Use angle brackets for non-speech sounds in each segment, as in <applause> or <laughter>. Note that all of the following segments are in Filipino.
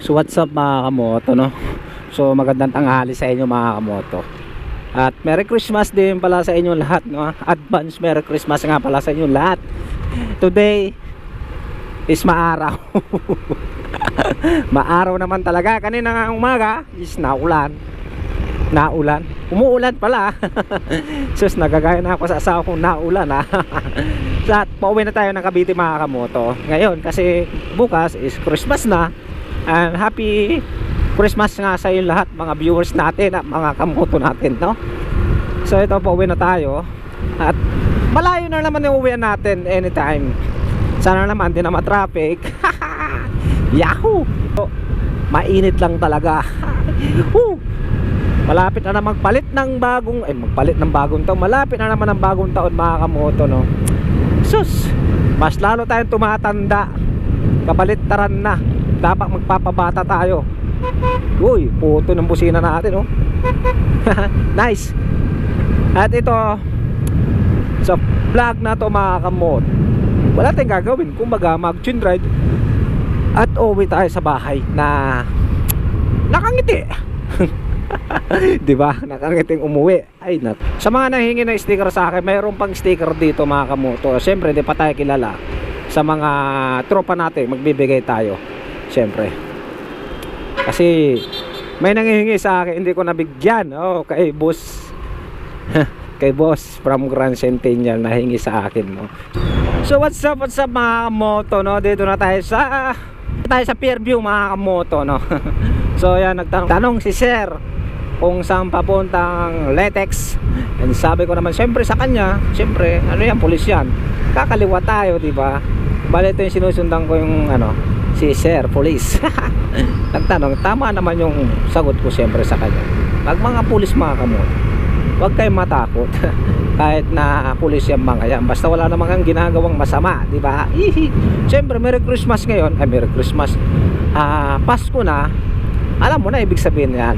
So what's up mga kamoto no? So magandang tanghali sa inyo mga kamoto. At Merry Christmas din pala sa inyo lahat no? Advance Merry Christmas nga pala sa inyo lahat. Today is maaraw. <laughs> maaraw naman talaga. Kanina nga umaga is naulan. Naulan. Umuulan pala. <laughs> Sus, nagagaya na ako sa asawa kong naulan <laughs> ha. At pauwi na tayo ng Cavite mga kamoto. Ngayon kasi bukas is Christmas na. And happy Christmas nga sa inyo lahat mga viewers natin at mga kamoto natin no. So ito pauwi na tayo. At malayo na naman yung uwian natin anytime. Sana naman din na ma-traffic. <laughs> Yahoo! So, mainit lang talaga. <laughs> Woo! Malapit na na magpalit ng bagong ay magpalit ng bagong taon. Malapit na naman ang bagong taon mga kamoto no. Sus, mas lalo tayong tumatanda. Kabalittaran na. Dapat magpapabata tayo. Uy, puto ng busina natin oh. <laughs> nice. At ito sa vlog na to mga kamot. Wala tayong gagawin. Kumbaga mag-chin ride at uwi tayo sa bahay na nakangiti. <laughs> 'Di ba? Nakangiting umuwi. Ay nat. Sa mga nahingi ng sticker sa akin, mayroon pang sticker dito mga kamoto. Siyempre, hindi pa tayo kilala. Sa mga tropa natin, magbibigay tayo. Siyempre. Kasi may nangihingi sa akin, hindi ko nabigyan. Oh, kay boss. <laughs> kay boss from Grand Centennial nahingi sa akin, no. So what's up, what's up mga kamoto, no? Dito na tayo sa tayo sa Fairview mga kamoto, no. <laughs> so yan nagtanong tanong si Sir kung saan papuntang Letex and sabi ko naman syempre sa kanya syempre ano yan pulis yan kakaliwa tayo di ba bali ito yung sinusundan ko yung ano si sir police. <laughs> Nagtanong tama naman yung sagot ko syempre sa kanya. Pag mga pulis mga kamot huwag kayong matakot. <laughs> Kahit na pulis yung mga yan basta wala namang kang ginagawang masama di ba? <laughs> Syempre Merry Christmas ngayon. Ay Merry Christmas. Ah Pasko na. Alam mo na ibig sabihin yan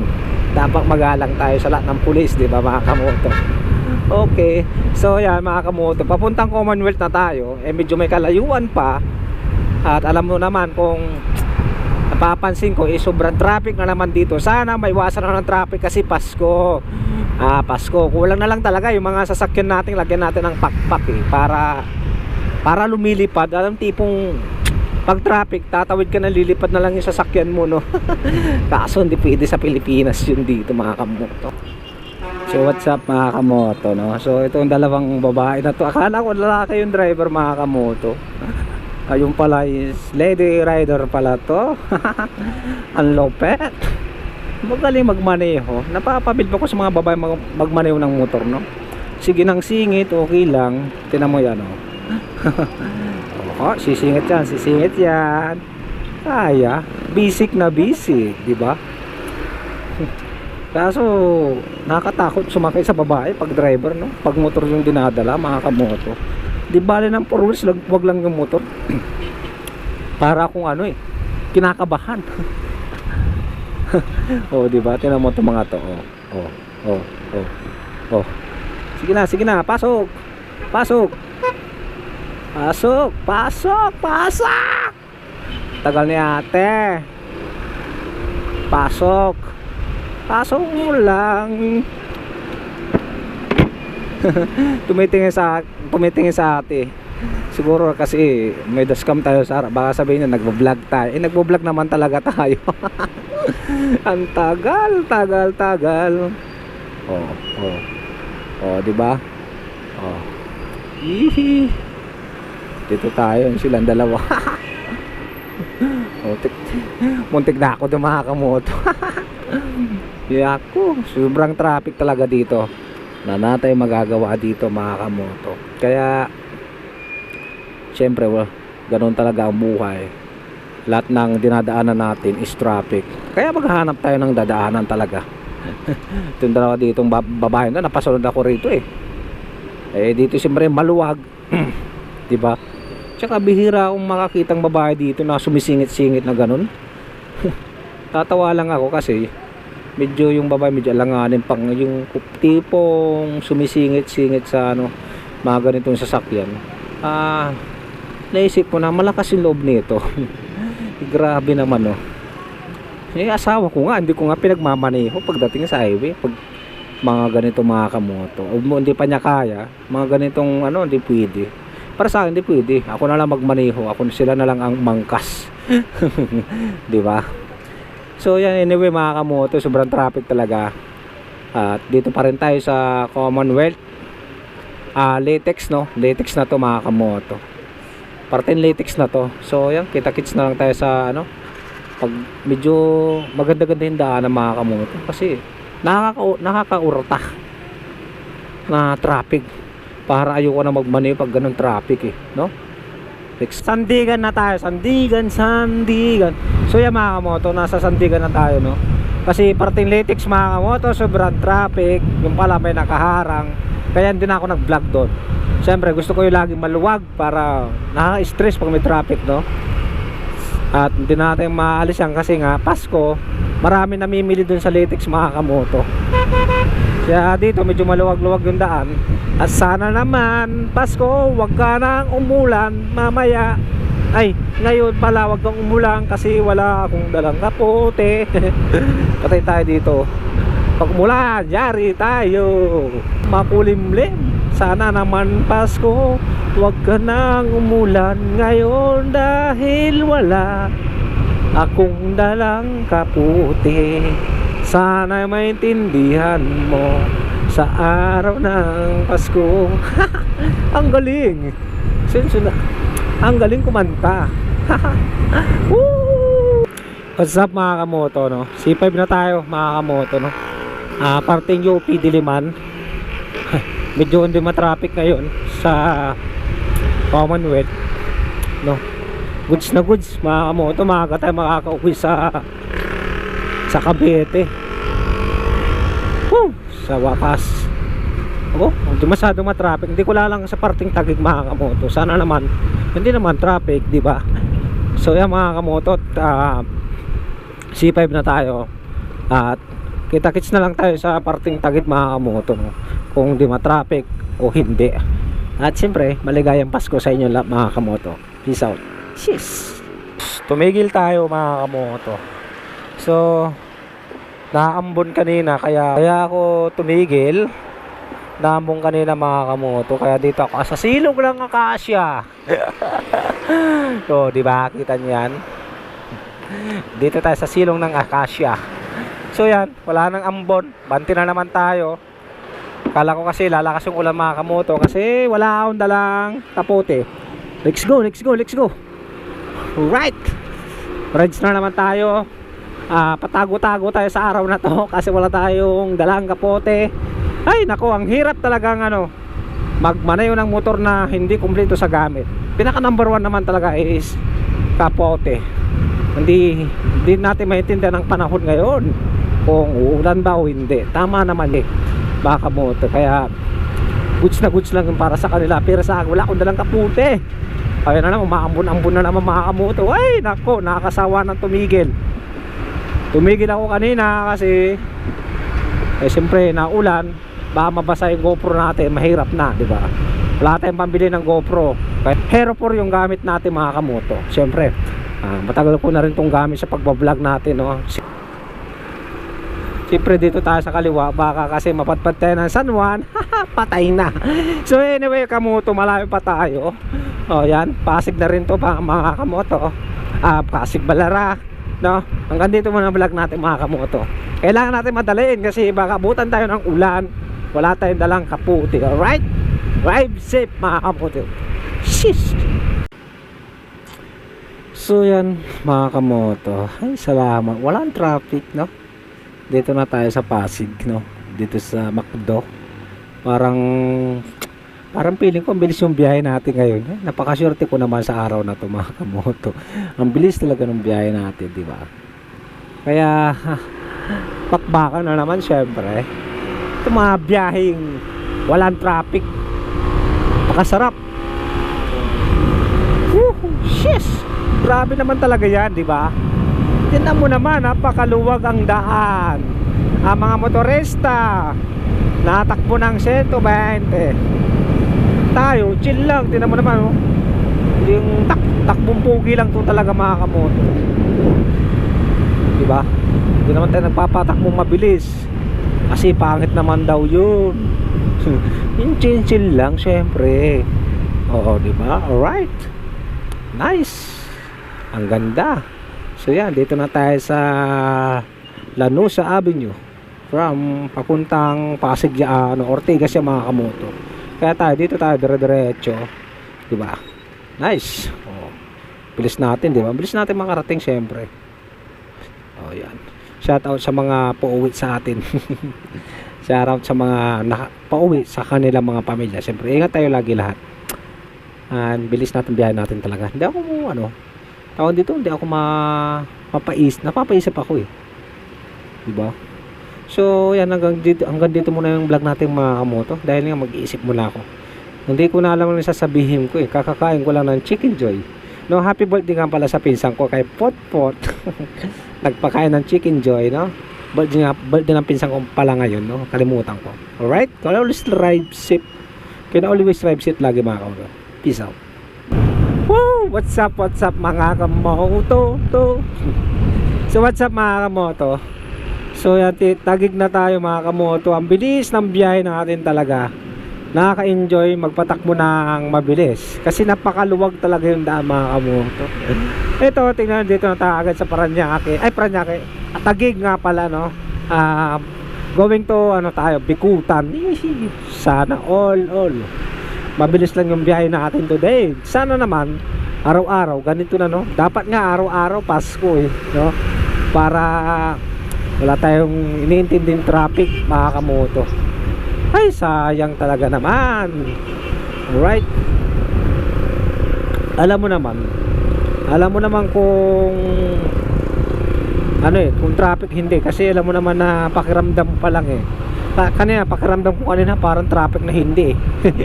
dapat magalang tayo sa lahat ng pulis di ba mga kamoto okay. So yan mga kamoto papuntang Commonwealth na tayo. Eh medyo may kalayuan pa at alam mo naman kung napapansin ko eh sobrang traffic na naman dito. Sana may iwasan na ng traffic kasi Pasko. Ah Pasko. Kulang na lang talaga yung mga sasakyan natin. Lagyan natin ng pakpak eh para para lumilipad. Alam tipong pag traffic tatawid ka na lilipad na lang yung sasakyan mo no? <laughs> Kaso hindi pwede sa Pilipinas yun dito mga kamoto. So what's up mga kamoto no? So itong dalawang babae na to akala ko lalaki yung driver mga kamoto <laughs> ayun pala is lady rider pala to <laughs> ang lopet magaling magmaneho napapabil ko sa mga babae mag magmaneho ng motor no sige nang singit okay lang tinan mo yan oh <laughs> Oh, sisingit yan, sisingit yan. Kaya, basic na basic, di ba? Kaso, nakakatakot sumakay sa babae pag driver, no? Pag motor yung dinadala, mga kamoto. Di bale ng four wheels, lag- wag lang yung motor. <clears throat> Para kung ano eh, kinakabahan. <laughs> oh, di ba? Tinan mo 'tong mga to. Oh, oh, oh, oh. Oh. Sige na, sige na, pasok. Pasok. Pasok, pasok, pasok. Tagal ni ate. Pasok. Pasok mo lang. <laughs> tumitingin sa tumitingin sa ate. Siguro kasi may dashcam tayo sa harap. Baka sabihin niya nagvo-vlog tayo. Eh nagvo-vlog naman talaga tayo. <laughs> Ang tagal, tagal, tagal. Oh, oh. Oh, di ba? Oh. Ihi. Dito tayo, silang dalawa. <laughs> Muntik, muntik na ako doon mga kamoto. Yako, sobrang traffic talaga dito. Na natay magagawa dito mga kamoto. Kaya, syempre, well, ganun talaga ang buhay. Lahat ng dinadaanan natin is traffic. Kaya maghahanap tayo ng dadaanan talaga. <laughs> Itong dalawa ditong bab- babae na napasunod ako rito eh. Eh dito siyempre maluwag. <clears throat> 'Di ba? Tsaka bihira akong makakitang babae dito na sumisingit-singit na ganun. <laughs> Tatawa lang ako kasi medyo yung babae medyo alanganin pang yung tipong sumisingit-singit sa ano mga ganitong sasakyan. Ah, naisip ko na malakas yung loob nito. <laughs> Grabe naman oh. Yung asawa ko nga, hindi ko nga pinagmamaneho pagdating sa highway. Pag mga ganito mga kamoto. Hindi pa niya kaya, mga ganitong ano, hindi pwede. Para sa akin, hindi pwede. Ako na lang magmaneho. Ako sila na lang ang mangkas. <laughs> Di ba? So yan, anyway mga kamoto, sobrang traffic talaga. At dito pa rin tayo sa Commonwealth. Ah, latex no? Latex na to mga kamoto. Parte latex na to. So yan, kita-kits na lang tayo sa ano, pag medyo maganda-ganda yung daan ng mga kamoto kasi nakaka nakakaurta na traffic para ayoko na magmaneho pag ganun traffic eh no Next, Sandigan na tayo Sandigan Sandigan. So yan mga kamoto nasa Sandigan na tayo no? Kasi parting latex mga kamoto sobrang traffic. Yung pala may nakaharang. Kaya hindi na ako nag vlog doon. Siyempre gusto ko yung laging maluwag para nakaka-stress pag may traffic no? At hindi natin maalis yan kasi nga Pasko marami namimili dun sa latex mga kamoto kaya dito medyo maluwag-luwag yung daan. At sana naman Pasko wag ka nang umulan mamaya. Ay ngayon pala wag kang umulan kasi wala akong dalang kapote. <laughs> Patay tayo dito. Pag umulan yari tayo. Makulimlim. Sana naman Pasko Huwag ka nang umulan ngayon dahil wala akong dalang kaputi Sana maintindihan mo sa araw ng Pasko. <laughs> Ang galing. Senso na Ang galing kumanta! <laughs> What's up mga kamoto no? C5 na tayo mga kamoto no? Ah, Parting UP Diliman. <laughs> Medyo hindi matraffic ngayon sa Commonwealth no? Goods na goods mga kamoto maaga tayo makakauwi sa sa Cavite Woo! sa wakas oh, hindi masyado matraffic hindi ko lang sa parting tagig mga kamoto sana naman hindi naman traffic di ba so yan mga kamoto uh, C5 na tayo at kita-kits na lang tayo sa parting tagig mga kamoto kung di matraffic o hindi at siyempre, maligayang Pasko sa inyo lahat mga kamoto. Peace out. Cheers! Tumigil tayo mga kamoto. So, naambon kanina kaya kaya ako tumigil. Naambon kanina mga kamoto kaya dito ako sa silog ng akasya. so, <laughs> di ba? Kita niyo? Dito tayo sa silong ng akasya. So yan, wala nang ambon. Banti na naman tayo. Kala ko kasi lalakas yung ulan mga kamoto kasi wala akong dalang kapote. Let's go, let's go, let's go. Right. Rides na naman tayo. Ah, patago-tago tayo sa araw na to <laughs> kasi wala tayong dalang kapote. Ay, nako, ang hirap talagang ano magmanayo ng motor na hindi kumpleto sa gamit. Pinaka number one naman talaga is kapote. Hindi hindi natin maintindihan ang panahon ngayon kung uulan ba o hindi. Tama naman eh baka moto kaya goods na goods lang para sa kanila pero sa wala akong dalang kapute kaya na naman umaambon-ambon na naman mga kamoto ay nako nakakasawa ng tumigil tumigil ako kanina kasi eh siyempre naulan. Baka mabasa yung GoPro natin mahirap na di ba? Wala tayong pambili ng GoPro. Kaya Hero 4 yung gamit natin mga kamoto. Siyempre ah, matagal ko na rin tong gamit sa pagbablog natin no? Siyempre dito tayo sa kaliwa. Baka kasi mapatpat tayo ng San Juan. <laughs> Patay na. So anyway kamoto malayo pa tayo. Oh yan. Pasig na rin to mga kamoto. Ah, pasig balara no? Hanggang dito muna vlog natin mga kamoto. Kailangan natin madaliin kasi baka butan tayo ng ulan. Wala tayong dalang kaputi. Alright? Drive safe mga kamoto. Shish So yan mga kamoto. Ay salamat. Walang traffic no? Dito na tayo sa Pasig no? Dito sa Macdo parang parang feeling ko ang bilis yung biyahe natin ngayon eh, napakaswerte ko naman sa araw na to mga kamoto ang bilis talaga ng biyahe natin di ba kaya <laughs> ha, na naman syempre ito mga biyaheng walang traffic pakasarap Woohoo! Shish! Grabe naman talaga yan, di ba? Tingnan mo naman, napakaluwag ang daan. Ang mga motorista, natakbo ng 120. Tayo, chill lang. Tingnan mo naman, oh. Yung tak takbong pugi lang to talaga mga kamoto. Di ba? Hindi naman tayo nagpapatakbo mabilis. Kasi pangit naman daw yun. <laughs> yung chill lang, syempre. Oo, di ba? Alright. Nice. Ang ganda. So yan, dito na tayo sa Lanusa Avenue. From papuntang Pasig, ah, ano, Ortigas yung mga kamoto. Kaya tayo, dito tayo dire-diretso. Di ba? Nice. Oh. Bilis natin, di ba? Bilis natin makarating, syempre. Oh, yan. Shout out sa mga pauwi sa atin. <laughs> Shout out sa mga pauwi sa kanilang mga pamilya. Siyempre, ingat tayo lagi lahat. And bilis natin biyahe natin talaga. Hindi ako ano, tawag dito, hindi ako ma mapais, napapaisip ako eh. 'Di ba? So, yan hanggang dito, hanggang dito muna yung vlog natin mga kamoto dahil nga mag-iisip muna ako. Hindi ko na alam ano sasabihin ko eh. Kakakain ko lang ng chicken joy. No, happy birthday nga pala sa pinsan ko kay Potpot. <laughs> Nagpakain ng chicken joy, no? Birthday nga, birthday ng pinsan ko pala ngayon, no? Kalimutan ko. Alright? Can always drive safe. Can always drive safe lagi mga kamoto. Peace out. Woo! What's up, what's up mga kamoto? To. <laughs> So what's up mga kamoto? So yan, ti- tagig na tayo mga kamoto. Ang bilis ng biyahe natin talaga. Nakaka-enjoy magpatakbo ng mabilis. Kasi napakaluwag talaga yung daan mga kamoto. Ito, tingnan dito na tayo agad sa Paranaque. Ay, Paranaque. At tagig nga pala, no? Ah, going to, ano tayo, Bikutan. Sana all, all. Mabilis lang yung biyahe natin today. Sana naman, araw-araw, ganito na, no? Dapat nga araw-araw, Pasko, eh, no? Para wala tayong iniintinding traffic mga kamoto. Ay sayang talaga naman. Alright. Alam mo naman alam mo naman kung ano eh kung traffic hindi. Kasi alam mo naman na pakiramdam pa lang eh. Pa- kanina pakiramdam ko kanina parang traffic na hindi eh. <laughs>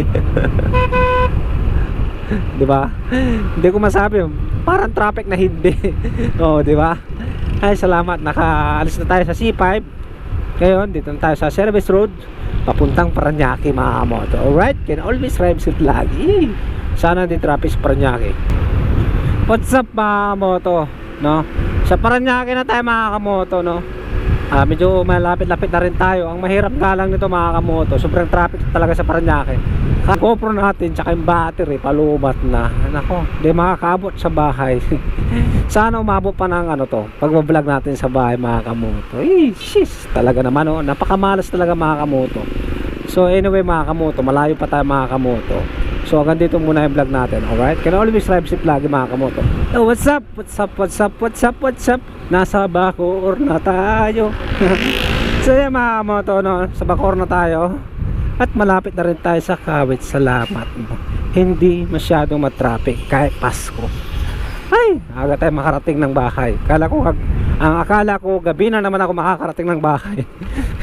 Di ba? Hindi ko masabi parang traffic na hindi. <laughs> Oh di ba ay salamat. Nakaalis na tayo sa C5 ngayon dito na tayo sa service road papuntang Paranaque mga kamoto. Alright can always drive safe lagi. Sana di traffic sa Paranaque. What's up mga kamoto? No? Sa Paranaque na tayo mga kamoto no? Ah, medyo malapit-lapit na rin tayo. Ang mahirap nga lang nito mga kamoto, sobrang traffic talaga sa Paranaque. GoPro natin tsaka yung battery palubat na. Nako, di makakabot sa bahay. <laughs> Sana umabot pa ng ano to, pagbablog natin sa bahay mga kamoto. Eh, talaga naman oh, napakamalas talaga mga kamoto. So anyway mga kamoto, malayo pa tayo mga kamoto. So hanggang dito muna yung vlog natin, alright? Can always drive safe lagi mga kamoto. Oh, what's up? What's up? What's up? What's up? What's up? Nasa Bacoor na tayo. <laughs> so yan mga kamoto, no? sa Bacoor na tayo. At malapit na rin tayo sa Kawit. Salamat. No? Hindi masyadong matraffic kahit Pasko. Ay, aga tayo makarating ng bahay. Kala ko, ang akala ko, gabi na naman ako makakarating ng bahay.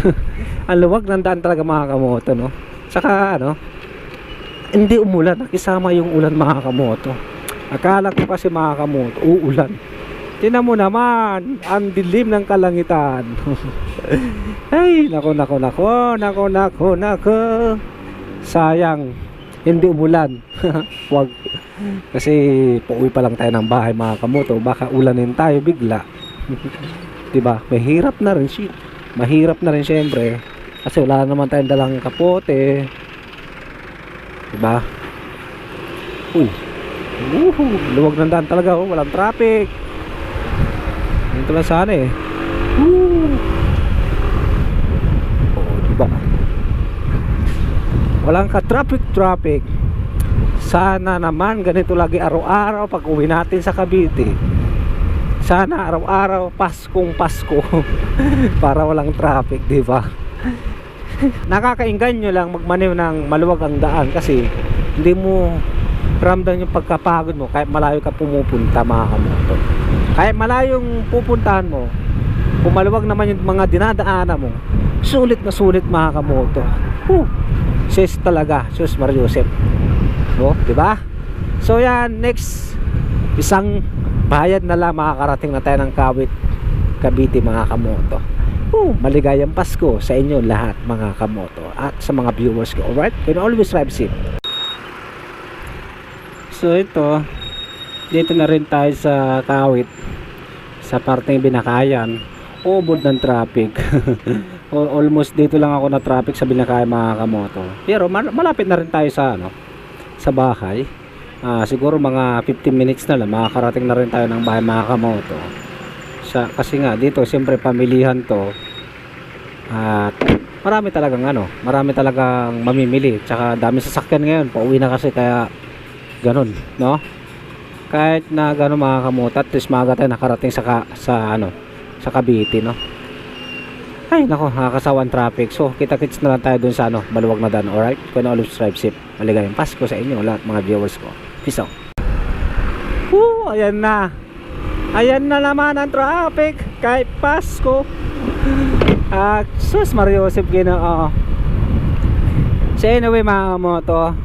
<laughs> ang luwag ng daan talaga mga kamoto, no? Saka, ano, hindi umulan, nakisama yung ulan mga kamoto. Akala ko kasi mga kamoto, uulan. Tinan mo naman, ang dilim ng kalangitan. <laughs> Ay, nako, nako, nako, nako, nako, nako. Sayang, hindi umulan. <laughs> Wag. Kasi pauwi pa lang tayo ng bahay mga kamoto, baka ulanin tayo bigla. <laughs> 'Di ba? Mahirap na rin shit. Mahirap na rin syempre. Kasi wala naman tayong dalang kapote. 'Di ba? Uy. Woohoo, luwag ng daan talaga oh, walang traffic. Ito lang sana eh. Woo. Oh, 'di ba? Walang ka traffic traffic. Sana naman ganito lagi araw-araw pag uwi natin sa Cavite. Sana araw-araw Paskong Pasko <laughs> para walang traffic, 'di ba? Nakakainganyo lang magmaneho ng maluwag ang daan kasi hindi mo ramdam yung pagkapagod mo kahit malayo ka pumupunta mga kamoto. Kahit malayong pupuntahan mo, kung maluwag naman yung mga dinadaanan mo, sulit na sulit mga kamoto. Sis talaga, sus Mar Joseph. Oh, di ba? So yan, next isang bayad na lang makakarating na tayo ng Kawit Cavite mga kamoto. Oh, maligayang Pasko sa inyo lahat mga kamoto at sa mga viewers ko. Alright? Can always drive safe. So ito, dito na rin tayo sa Kawit sa parteng binakayan ubod ng traffic <laughs> almost dito lang ako na traffic sa binakayan mga kamoto. Pero mal- malapit na rin tayo sa ano sa bahay. Ah, siguro mga 15 minutes na lang makakarating na rin tayo ng bahay mga kamoto. Sa, kasi nga dito siyempre pamilihan to. At marami talagang ano marami talagang mamimili. Tsaka dami sasakyan ngayon pauwi na kasi kaya ganun no? Kahit na gano'n mga kamoto at least maaga tayo nakarating sa, ka, sa ano sa Cavite no ay nako nakakasawan traffic. So kita kits na lang tayo dun sa ano maluwag na daan alright? Kung na ulit subscribe sip maligayang Pasko sa inyo lahat mga viewers ko. Peace out. Woo, ayan na. Ayan na naman ang traffic kahit Pasko. Ah sus Mario Joseph Ginoo so anyway mga moto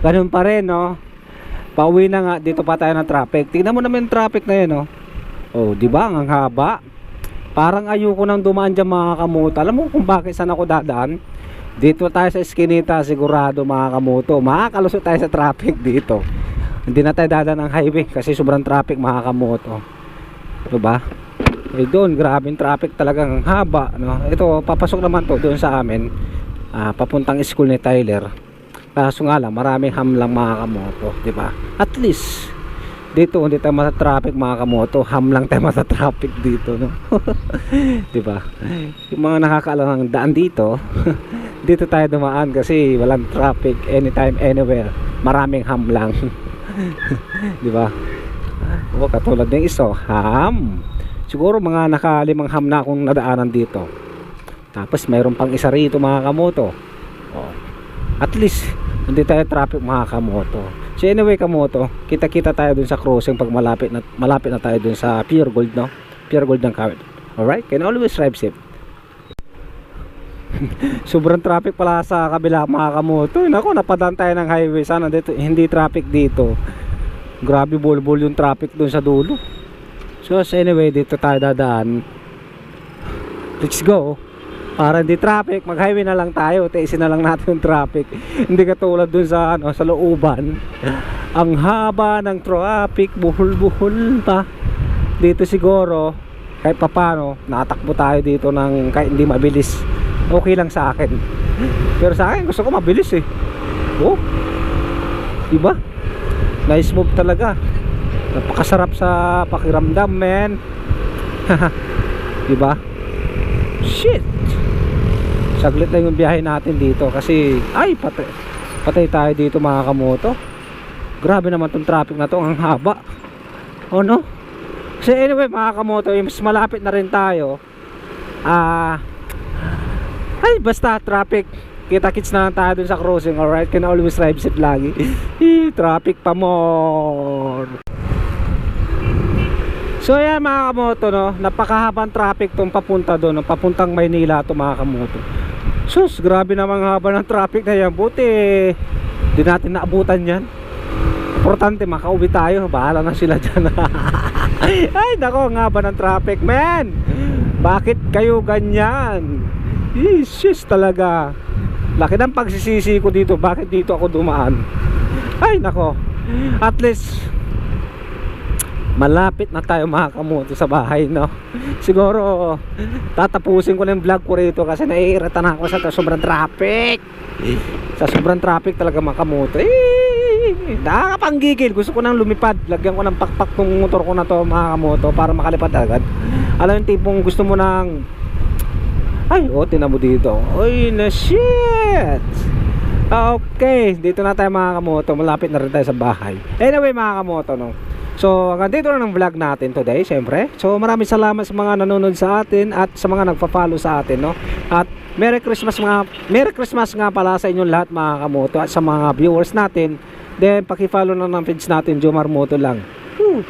ganun pa rin no? Pauwi na nga dito pa tayo ng traffic. Tingnan mo naman yung traffic na yun no? Oh di ba? Ang haba parang ayoko nang dumaan dyan mga kamoto alam mo kung bakit saan ako dadaan? Dito tayo sa eskinita sigurado mga kamoto makakalusot tayo sa traffic dito. Hindi na tayo dadaan ng highway kasi sobrang traffic mga kamoto diba eh doon grabing traffic talagang haba no? ito papasok naman to doon sa amin. Ah, papuntang school ni Tyler. Kaso nga lang maraming ham lang mga kamoto di ba? At least dito hindi tayo masa traffic mga kamoto. Ham lang tayo masa traffic dito no? <laughs> Di ba yung mga nakakaalam ng daan dito <laughs> dito tayo dumaan kasi walang traffic anytime anywhere. Maraming ham lang. <laughs> Di ba o katulad ng iso ham. Siguro mga nakalimang ham na akong nadaanan dito. Tapos mayroon pang isa rito mga kamoto. Oh. at least hindi tayo traffic mga kamoto so anyway kamoto kita kita tayo dun sa crossing pag malapit na, malapit na tayo dun sa pure gold no? Pure gold ng kawit alright? Can always drive safe. <laughs> Sobrang traffic pala sa kabila mga kamoto. Nako napadaan tayo ng highway. Sana dito hindi traffic dito. Grabe bulbul yung traffic dun sa dulo. So anyway dito tayo dadaan. Let's go para hindi traffic mag highway na lang tayo. Taisin na lang natin yung traffic. <laughs> Hindi katulad dun sa ano sa looban ang haba ng traffic buhol buhol pa. Dito siguro kahit papano natakbo tayo dito ng kahit hindi mabilis. Okay lang sa akin. Pero sa akin gusto ko mabilis eh. Oh. Diba? Nice move talaga. Napakasarap sa pakiramdam men. <laughs> Diba? Shit saglit lang yung biyahe natin dito kasi ay patay patay tayo dito mga kamoto. Grabe naman tong traffic na to ang haba. Oh no? So anyway mga kamoto yung mas malapit na rin tayo. Ah ay basta traffic. Kita kits na lang tayo dun sa crossing alright? Can always drive safe lagi. <laughs> Eh, traffic pa more. So ayan mga kamoto no, napakahabang traffic tong papunta doon, papuntang Maynila to mga kamoto. Sus, grabe namang haba ng traffic na yan. Buti, di natin naabutan yan. Importante, makauwi tayo. Bahala na sila dyan. <laughs> Ay, nako, ang haba ng traffic, man. Bakit kayo ganyan? Jesus talaga. Laki ng pagsisisi ko dito. Bakit dito ako dumaan? Ay, nako. At least, malapit na tayo mga kamoto sa bahay no? <laughs> Siguro tatapusin ko na yung vlog ko rito kasi naiirita na ako sa sobrang traffic. Sa sobrang traffic talaga mga kamoto eh, nakakapanggigil. Gusto ko nang lumipad. Lagyan ko ng pakpak tong motor ko na to mga kamoto para makalipad agad. Alam yung tipong gusto mo nang ay oh tinan mo dito. Oy na shit. Okay, dito na tayo mga kamoto. Malapit na rin tayo sa bahay. Anyway mga kamoto, no. So, hanggang dito lang ang vlog natin today, syempre. So, maraming salamat sa mga nanonood sa atin at sa mga nagpa-follow sa atin, no. At Merry Christmas mga Merry Christmas nga pala sa inyong lahat mga kamoto at sa mga viewers natin. Then, paki-follow na ng page natin, Jomar Moto lang. Whew.